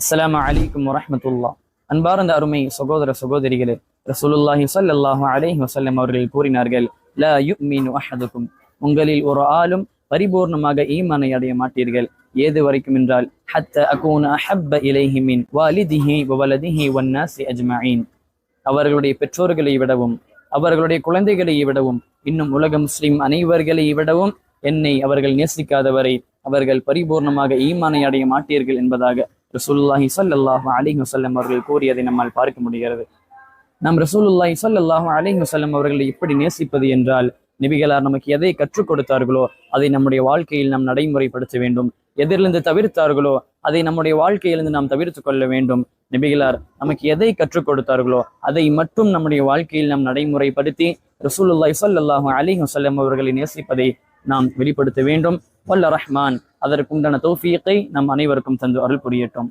அஸ்லாம் அலைக்கும் வரமத்துல்லா அன்பார்ந்த அருமை சகோதர சகோதரிகளே ரசூலுல்லாஹி சல்லாஹு அலைஹி வசல்லம் அவர்கள் கூறினார்கள் ல யுமினு அஹதுக்கும். உங்களில் ஒரு ஆளும் பரிபூர்ணமாக ஈமானை அடைய மாட்டீர்கள். ஏது வரைக்கும் என்றால் ஹத்த அகூன அஹப்ப இலைஹி மின் வாலிதிஹி வலதிஹி வன்னாசி அஜ்மாயின் அவர்களுடைய பெற்றோர்களை விடவும் அவர்களுடைய குழந்தைகளை விடவும் இன்னும் உலக முஸ்லிம் அனைவர்களை விடவும் என்னை அவர்கள் நேசிக்காதவரை அவர்கள் பரிபூர்ணமாக ஈமானை அடைய மாட்டீர்கள் என்பதாக ரசூலுல்லாஹி சல்லாஹூ அலிஹ் வசல்லம் அவர்கள் கூறியதை நம்மால் பார்க்க முடிகிறது. நாம் ரசூலுல்லாஹி சல்லாஹூ அலிஹ் வசல்லம் அவர்களை எப்படி நேசிப்பது என்றால் நபிகளார் நமக்கு எதை கற்றுக் கொடுத்தார்களோ அதை நம்முடைய வாழ்க்கையில் நாம் நடைமுறைப்படுத்த வேண்டும். எதிரிலிருந்து தவிர்த்தார்களோ அதை நம்முடைய வாழ்க்கையிலிருந்து நாம் தவிர்த்து கொள்ள வேண்டும். நபிகளார் நமக்கு எதை கற்றுக் கொடுத்தார்களோ அதை மட்டும் நம்முடைய வாழ்க்கையில் நாம் நடைமுறைப்படுத்தி ரசூலுல்லாஹி சல்லாஹூ அலிஹ் வசல்லம் அவர்களை நேசிப்பதை நாம் வெளிப்படுத்த வேண்டும். வல்ல ரஹ்மான் அதற்குண்டான தோஃபியத்தை நம் அனைவருக்கும் தந்து அருள் புரியட்டும்.